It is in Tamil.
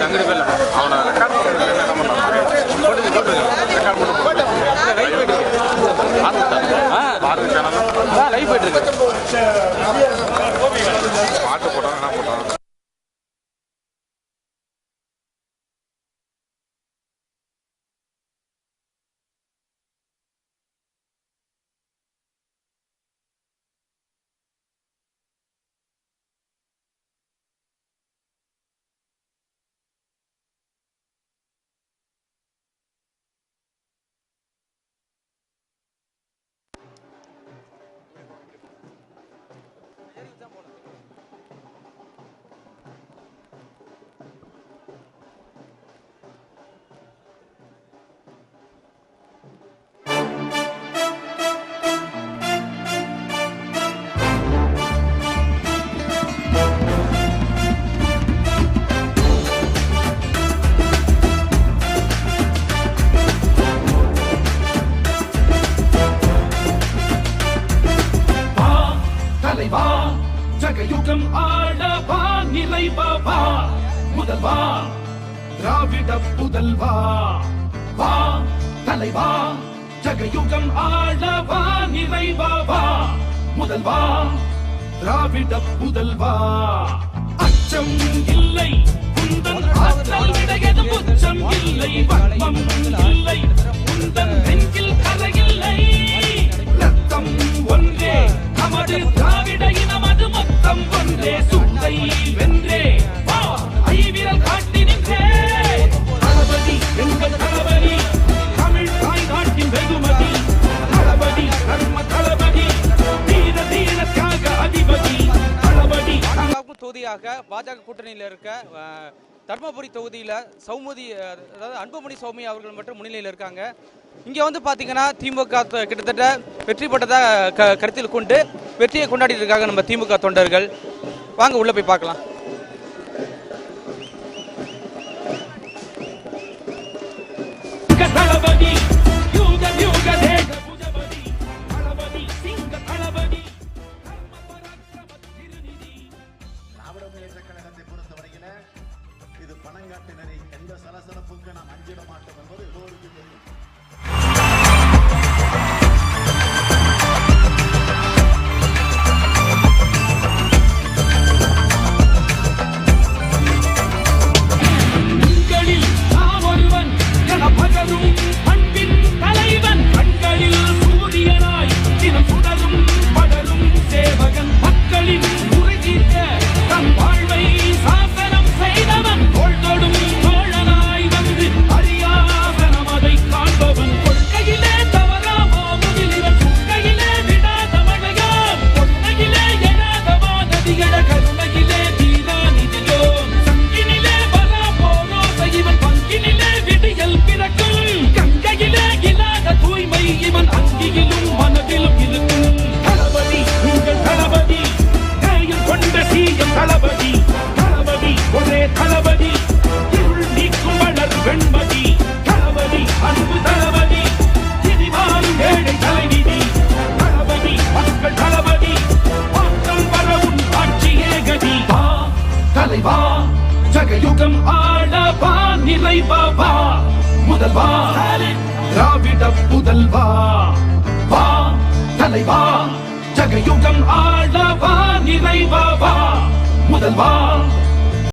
தங்கடி அவனை போயிட்டு இருக்கு பாட்டு போட்டாங்க என்ன போட்டாங்க வா ஜகயுகம் ஆளவா நிலைவா வா. முதல்வா திராவிட புதல்வா வா தலைவா ஜகயுகம் ஆளவா நிலைவா வா. முதல்வா திராவிட புதல்வா அச்சம் இல்லை குந்தன் ஆற்றல் பாஜக தொகுதியாக பாஜக கூட்டணியில் இருக்க தர்மபுரி தொகுதியில் சௌமதி அதாவது அன்புமணி சௌமி அவர்கள் மட்டும் முன்னிலையில் இருக்காங்க. இங்கே வந்து பார்த்தீங்கன்னா திமுக கிட்டத்தட்ட வெற்றி பெற்றதாக க கருத்தில் கொண்டு வெற்றியை கொண்டாடிட்டு இருக்காங்க நம்ம திமுக தொண்டர்கள். வாங்க உள்ளே போய் பார்க்கலாம். திராவிட முன்னேற்ற கழகத்தை பொறுத்தவரையில இது பணங்காட்டினரை எந்த சலசலப்புக்கு நாம் அஞ்சிட மாட்டோம் என்பது எல்லோருக்கும் தெரியும். திராவிட புதல்வா வா தலைவா ஜகயுகம் ஆளவா நிறைவா வா. முதல்வா